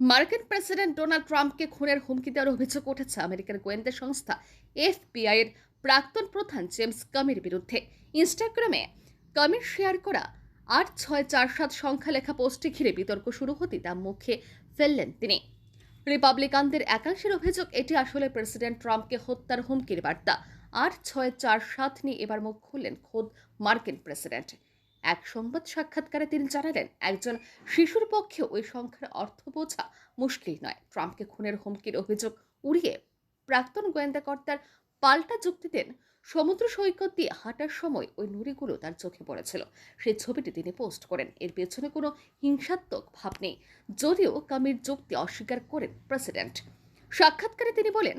মার্কিন president Donald ট্রাম্পকে খুনের হুমকি দেওয়ার অভিযোগ উঠেছে আমেরিকার গোয়েন্দা সংস্থা এফবিআই এর প্রাক্তন প্রধান জেমস কামির বিরুদ্ধে। ইনস্টাগ্রামে কামির শেয়ার করা আট ছয় চার সাত সংখ্যা লেখা পোস্টটি ঘিরে বিতর্ক শুরু হতেই তা মুখে ফেললেন তিনি। রিপাবলিকানদের একাংশের অভিযোগ, এটি আসলে প্রেসিডেন্ট ট্রাম্পকে হত্যার হুমকির বার্তা। আট ছয় চার সাত নিয়ে এবার মুখ খুললেন খোদ মার্কিন প্রেসিডেন্ট। এক সংবাদ সাক্ষাৎকারে তিনি জানালেন, একজন শিশুর পক্ষে ওই সংখ্যার অর্থ বোঝা মুশকিল নয়। ট্রাম্পকে খুনের হুমকির অভিযোগ উড়িয়ে প্রাক্তন গোয়েন্দা কর্তার পাল্টা যুক্তি দেন। সমুদ্র সৈকত দিয়ে হাঁটার সময় ওই নুড়িগুলো তার চোখে পড়েছিল। সেই ছবিটি তিনি পোস্ট করেন। এর পেছনে কোনো হিংসাত্মক ভাব নেই, যদিও কামির যুক্তি অস্বীকার করেন প্রেসিডেন্ট। সাক্ষাৎকারে তিনি বলেন,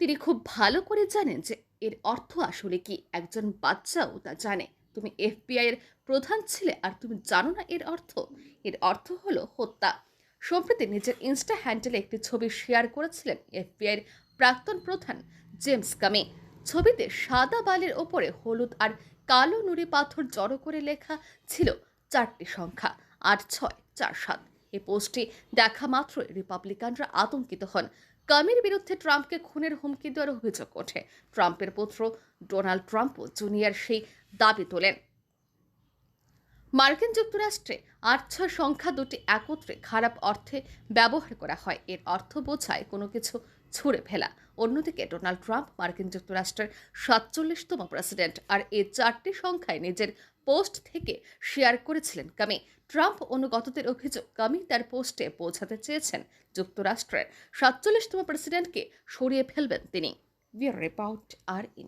তিনি খুব ভালো করে জানেন যে এর অর্থ আসলে কি। একজন বাচ্চাও তা জানে। তুমি এফবিআই এর প্রধান ছিলে আর তুমি জানো না এর অর্থ? এর অর্থ হলো হত্যা। সম্প্রতি নিজের ইনস্টা হ্যান্ডেলে একটি ছবি শেয়ার করেছিলেন এফবিআই এর প্রাক্তন প্রধান জেমস কামি। ছবিতে সাদা বালির ওপরে হলুদ আর কালো নুড়ি পাথর জড়ো করে লেখা ছিল চারটি সংখ্যা, আট, ছয়, চার, সাত। এই পোস্টটি দেখা মাত্রই রিপাবলিকানরা আতঙ্কিত হন। কামির বিরুদ্ধে ট্রাম্পকে খুনের হুমকি দেওয়ার অভিযোগ ওঠে। ট্রাম্পের পুত্র ডোনাল্ড ট্রাম্পও জুনিয়র সেই দাবি তোলেন। মার্কিন যুক্তরাষ্ট্রে ছয় সংখ্যা দুটি একত্রে খারাপ অর্থে ব্যবহার করা হয়। এর অর্থ বোঝায় কোনো কিছু ছুঁড়ে ফেলা। অন্যদিকে ডোনাল্ড ট্রাম্প মার্কিন যুক্তরাষ্ট্রের সাতচল্লিশতম প্রেসিডেন্ট। আর এই চারটি সংখ্যায় নিজের পোস্ট থেকে শেয়ার করেছিলেন কামি। ট্রাম্প অনুগতদের অভিযোগ কামি তার পোস্টে পৌঁছাতে চেয়েছেন যুক্তরাষ্ট্রের সাতচল্লিশতম প্রেসিডেন্টকে সরিয়ে ফেলবেন তিনি। বি রিপোর্ট আর ই